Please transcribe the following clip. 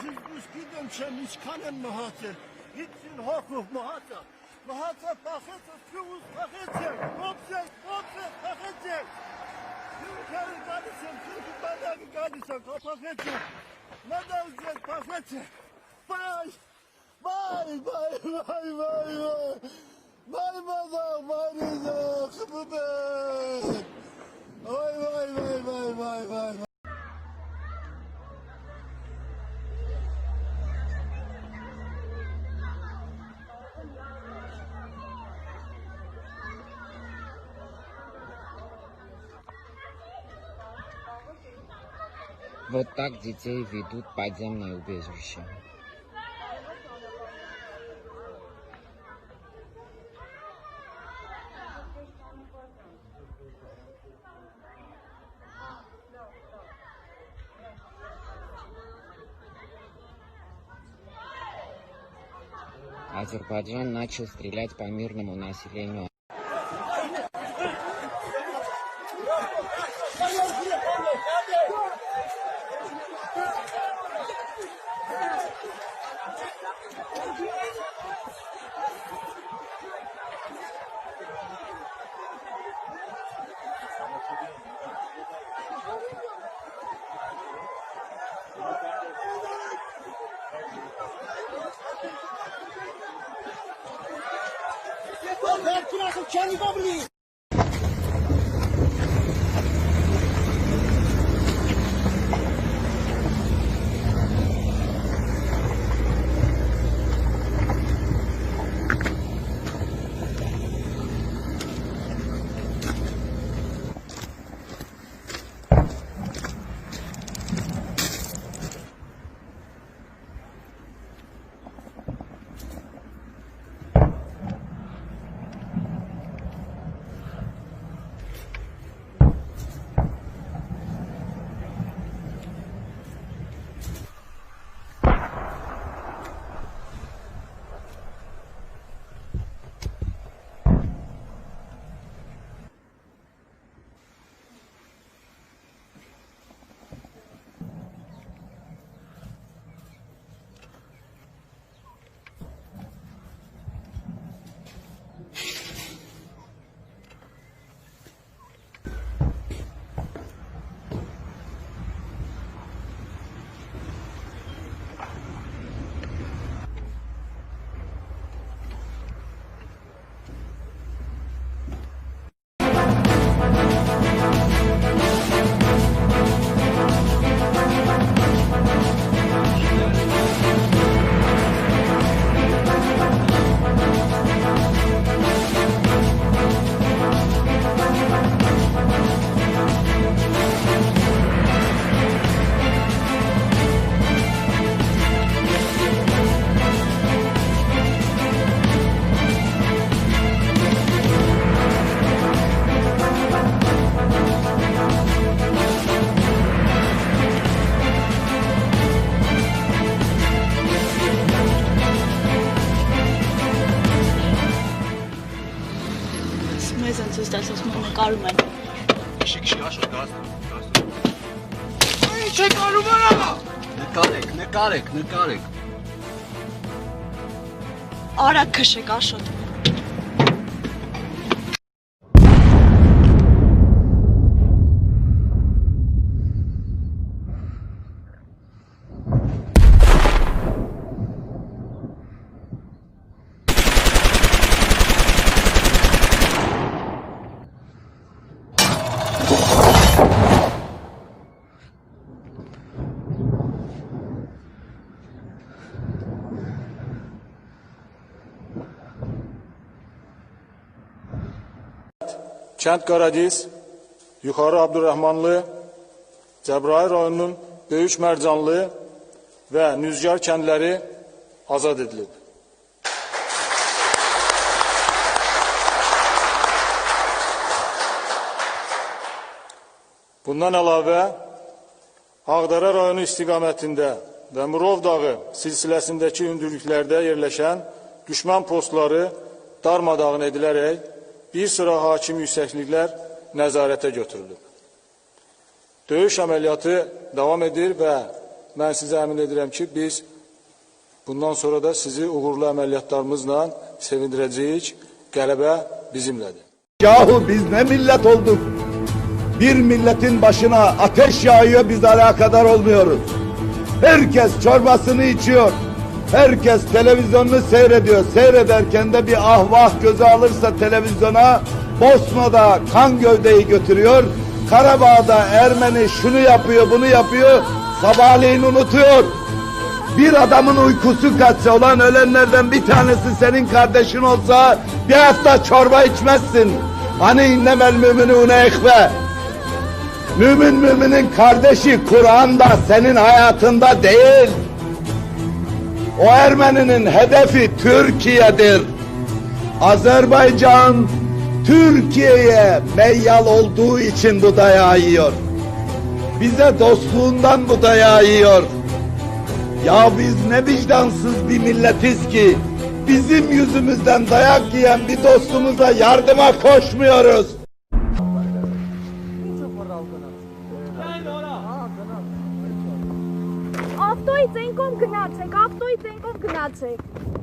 siz üsküdüm çemişkanın muhatır. Gitsin hukuk muhatır. Muhatır pakettir, kıvız pakettir. Kopacak, kopacak, pakettir. Türkiye'nin kardeşim, Türkiye'nin kardeşim, kapakettir. Ne de ücret pakettir. Vay! Vay vay vay vay vay! Vay mazak, vay rızak, bu ben! Vay vay vay vay vay vay! Вот так детей ведут в подземное убежище. Азербайджан начал стрелять по мирному населению They have killed us of Chernobyl. նկարում են։ Քիշի, քիշի, աշո դասը։ Ինչ եք անում արա։ Նկարեք, նկարեք, նկարեք։ Արա քշեք աշոտ։ Kənd Qaradiz, Yuxarı Abdurrahmanlı, Cəbrayıl rayonunun Böyük Mərcanlı və Nüzgar kəndləri azad edilib. Bundan əlavə Ağdərə rayonu istiqamətində və Murov dağı silsiləsindəki hündürlüklərdə yerləşən düşmən postları darmadağın edilərək bir sıra hakim yüksəkliklər nəzarətə götürülüb. Döyüş əməliyyatı davam edir və mən sizə əmin edirəm ki, biz bundan sonra da sizi uğurlu əməliyyatlarımızla sevindirəcəyik. Qələbə bizimlədir. Yahu biz ne millet olduk? Bir milletin başına ateş yağıyor biz alakadar olmuyoruz. Herkes çorbasını içiyor. Herkes televizyonunu seyrediyor. Seyrederken de bir ahvah göze alırsa televizyona Bosna'da kan gövdeyi götürüyor. Karabağ'da Ermeni şunu yapıyor bunu yapıyor. Sabahleyin unutuyor. Bir adamın uykusu kaçsa olan ölenlerden bir tanesi senin kardeşin olsa bir hafta çorba içmezsin. Hani innemel müminune ekve. Mümin müminin kardeşi Kur'an'da senin hayatında değil. O Ermeninin hedefi Türkiye'dir. Azerbaycan Türkiye'ye meyyal olduğu için bu dayağı yiyor. Bize dostluğundan bu dayağı yiyor. Ya biz ne vicdansız bir milletiz ki bizim yüzümüzden dayak yiyen bir dostumuza yardıma koşmuyoruz. ավտոյի ծենկով գնացեք, ավտոյի ծենկով գնացեք։